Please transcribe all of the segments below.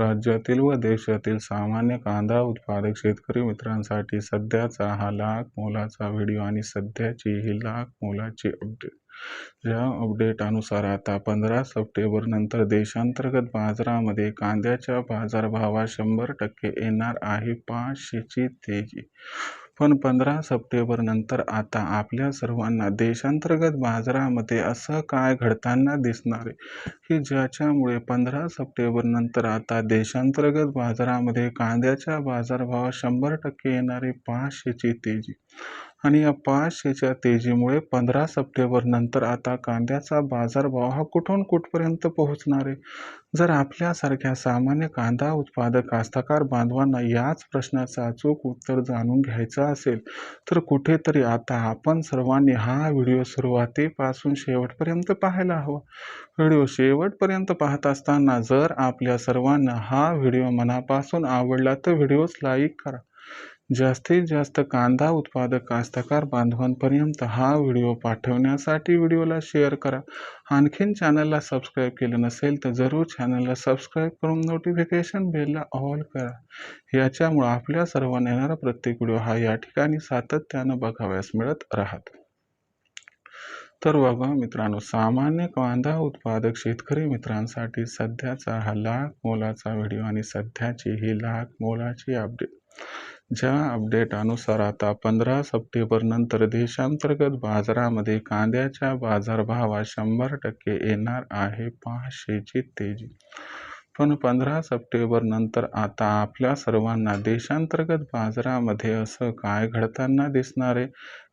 राज्यातील व देशातील सामान्य कांदा उत्पादक शेतकरी मित्रांसाठी सध्याचा हा लाख मोलाचा व्हिडिओ आणि सध्याची ही लाख मोलाची अपडेट या अपडेटनुसार आता पंधरा सप्टेंबर नंतर देशांतर्गत बाजारामध्ये कांद्याच्या बाजारभावात शंभर टक्के येणार आहे पाचशेची तेजी. पण पंधरा सप्टेंबरनंतर आता आपल्या सर्वांना देशांतर्गत बाजारामध्ये असं काय घडताना दिसणार आहे? की ज्याच्यामुळे पंधरा सप्टेंबरनंतर आता देशांतर्गत बाजारामध्ये कांद्याच्या बाजारभावात शंभर टक्के येणारी पाचशेची तेजी? आणि या पाचशेच्या तेजीमुळे पंधरा सप्टेंबर नंतर आता कांद्याचा बाजारभाव हा कुठून कुठपर्यंत पोहोचणार आहे? जर आपल्यासारख्या सामान्य कांदा उत्पादक कास्तकार बांधवांना याच प्रश्नाचं अचूक उत्तर जाणून घ्यायचं असेल तर कुठेतरी आता आपण सर्वांनी हा व्हिडिओ सुरुवातीपासून शेवटपर्यंत पाहायला हवा. व्हिडिओ शेवटपर्यंत पाहत असताना जर आपल्या सर्वांना हा व्हिडिओ मनापासून आवडला तर व्हिडिओच लाईक करा. जास्तीत जास्त कांदा उत्पादक कास्तकार बांधवांपर्यंत हा व्हिडिओ पाठवण्यासाठी व्हिडिओला शेअर करा. आणखीन चॅनलला सबस्क्राईब केलं नसेल तर जरूर चॅनलला सबस्क्राईब करून नोटिफिकेशन बेलला ऑल करा. याच्यामुळं आपल्या सर्वांना येणारा प्रत्येक व्हिडिओ हा या ठिकाणी सातत्यानं बघाव्यास मिळत राहत. तर बघा मित्रांनो सामान्य कांदा उत्पादक शेतकरी मित्रांसाठी सध्याचा हा लाख मोलाचा व्हिडिओ आणि सध्याची ही लाख मोलाची अपडेट ज्या अपडेटनुसार आता पंधरा सप्टेंबरनंतर देशांतर्गत बाजारामध्ये कांद्याच्या बाजारभावात शंभर टक्के येणार आहे पाचशेची तेजी. पण पंधरा सप्टेंबरनंतर आता आपल्या सर्वांना देशांतर्गत बाजारामध्ये असं काय घडताना दिसणार आहे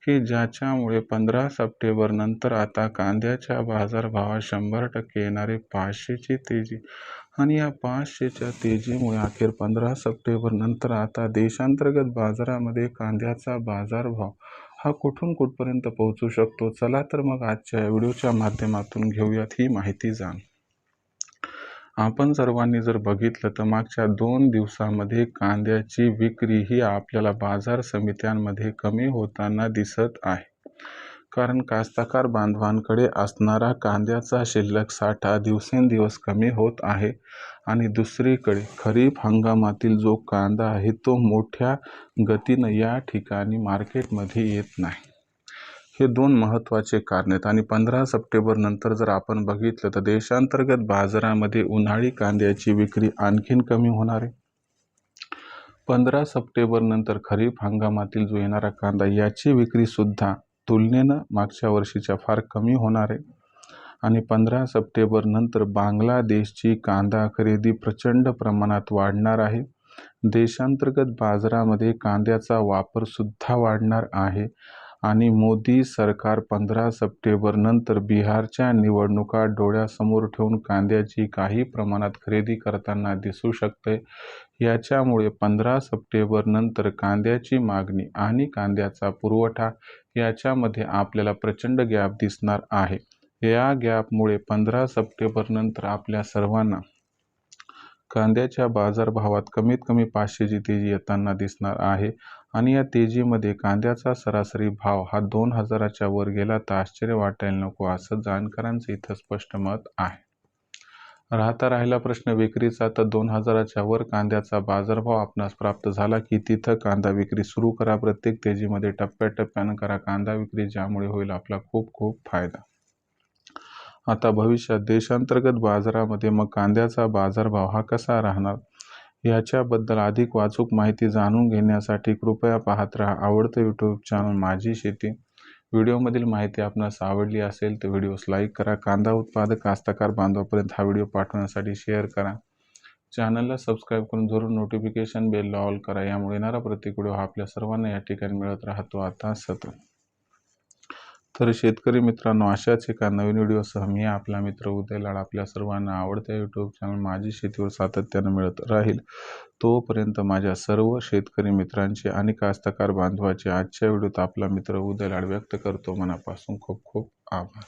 की ज्याच्यामुळे पंधरा सप्टेंबरनंतर आता कांद्याच्या बाजारभावात शंभर टक्के येणारे पाचशेची तेजी? आणि या पाचशेच्या तेजीमुळे अखेर पंधरा सप्टेंबर नंतर आता देशांतर्गत बाजारामध्ये कांद्याचा बाजारभाव हा कुठून कुठपर्यंत पोहोचू शकतो? चला तर मग आजच्या व्हिडिओच्या माध्यमातून घेऊयात ही माहिती जाण आपण सर्वांनी जर बघितलं तर मागच्या दोन दिवसामध्ये कांद्याची विक्री ही आपल्याला बाजार समित्यांमध्ये कमी होताना दिसत आहे. कारण कास्तकार बांधवांकडे असणारा कांद्याचा शिल्लक साठा दिवसेंदिवस कमी होत आहे आणि दुसरीकडे खरीप हंगामातील जो कांदा आहे तो मोठ्या गतीनं या ठिकाणी मार्केटमध्ये येत नाही. हे दोन महत्त्वाचे कारण आहेत आणि पंधरा सप्टेंबर नंतर जर आपण बघितलं तर देशांतर्गत बाजारामध्ये उन्हाळी कांद्याची विक्री आणखीन कमी होणार आहे. पंधरा सप्टेंबर नंतर खरीप हंगामातील जो येणारा कांदा याची विक्रीसुद्धा तुलनेनं मागच्या वर्षीच्या फार कमी होणार आहे. आणि पंधरा सप्टेंबर नंतर बांगलादेशची कांदा खरेदी प्रचंड प्रमाणात वाढणार आहे. देशांतर्गत बाजारामध्ये कांद्याचा वापरसुद्धा वाढणार आहे. आणि मोदी सरकार पंधरा सप्टेंबरनंतर बिहारच्या निवडणुका डोळ्यासमोर ठेवून कांद्याची काही प्रमाणात खरेदी करताना दिसू शकते. याच्यामुळे पंधरा सप्टेंबरनंतर कांद्याची मागणी आणि कांद्याचा पुरवठा याच्यामध्ये आपल्याला प्रचंड गॅप दिसणार आहे. या गॅपमुळे पंधरा सप्टेंबरनंतर आपल्या सर्वांना कांद्याच्या बाजारभावात कमीत कमी पाचशेची तेजी येताना दिसणार आहे. आणि या तेजीमध्ये कांद्याचा सरासरी भाव हा दोन हजाराच्या वर गेला तर आश्चर्य वाटायला नको असं जाणकारांचं इथं स्पष्ट मत आहे. राहता राहिला प्रश्न विक्रीचा तर दोन हजाराच्या वर कांद्याचा बाजारभाव आपणास प्राप्त झाला की तिथं कांदा विक्री सुरू करा. प्रत्येक तेजीमध्ये टप्प्याटप्प्यानं करा. कांदा विक्री ज्यामुळे होईल आपला खूप खूप फायदा. आता भविष्यात देशांतर्गत बाजारामध्ये मग कांद्याचा बाजारभाव हा कसा राहणार? याच्याबद्दल अधिक वाचूक माहिती जाणून घेण्यासाठी कृपया पाहत राहा. आवडतं यूट्यूब चॅनल माझी शेती. व्हिडिओमधील माहिती आपणास आवडली असेल तर व्हिडिओस लाईक करा. कांदा उत्पादक कास्तकार बांधवापर्यंत हा व्हिडिओ पाठवण्यासाठी शेअर करा. चॅनलला सबस्क्राईब करून जरूर नोटिफिकेशन बेलला ऑल करा. यामुळे येणारा प्रत्येक व्हिडिओ हा आपल्या सर्वांना या ठिकाणी मिळत राहतो. आता सतत. तर शेतकरी मित्रांनो अशाच एका नवीन व्हिडिओसह मी आपला मित्र उदय लाड आपल्या सर्वांना आवडत्या यूट्यूब चॅनल माझी शेतीवर सातत्यानं मिळत राहील. तोपर्यंत माझ्या सर्व शेतकरी मित्रांचे आणि कास्तकार बांधवाचे आजच्या व्हिडिओत आपला मित्र उदय लाड व्यक्त करतो. मनापासून खूप खूप आभार.